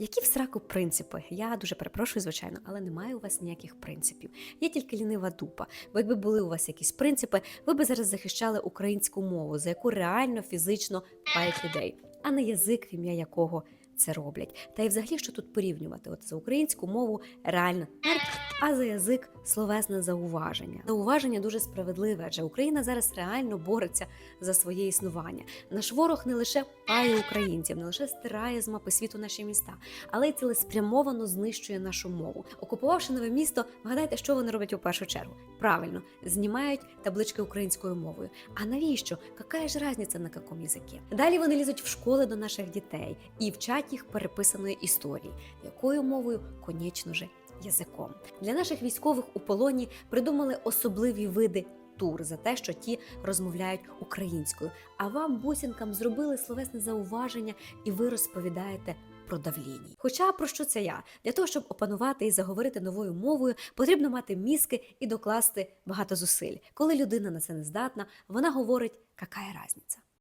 Які в сраку принципи? Я дуже перепрошую, звичайно, але немає у вас ніяких принципів. Є тільки лінива дупа. Бо якби були у вас якісь принципи, ви би зараз захищали українську мову, за яку реально фізично пають людей, а не язик, в ім'я якого це роблять. Та й взагалі, що тут порівнювати? От за українську мову реально а за язик словесне зауваження. Зауваження дуже справедливе, адже Україна зараз реально бореться за своє існування. Наш ворог не лише пає українців, не лише стирає з мапи світу наші міста, але й цілеспрямовано знищує нашу мову. Окупувавши нове місто, вгадайте, що вони роблять у першу чергу. Правильно, знімають таблички українською мовою. А навіщо? Какая ж разниця на якому язикі? Далі вони лізуть в школи до наших дітей і вчать їх переписаної історії, якою мовою, конечно же, язиком. Для наших військових у полоні придумали особливі види. Тур за те, що ті розмовляють українською. А вам, бусінкам, зробили словесне зауваження, і ви розповідаєте про давління. Хоча про що це я? Для того, щоб опанувати і заговорити новою мовою, потрібно мати мізки і докласти багато зусиль. Коли людина на це не здатна, вона говорить, какая разниця.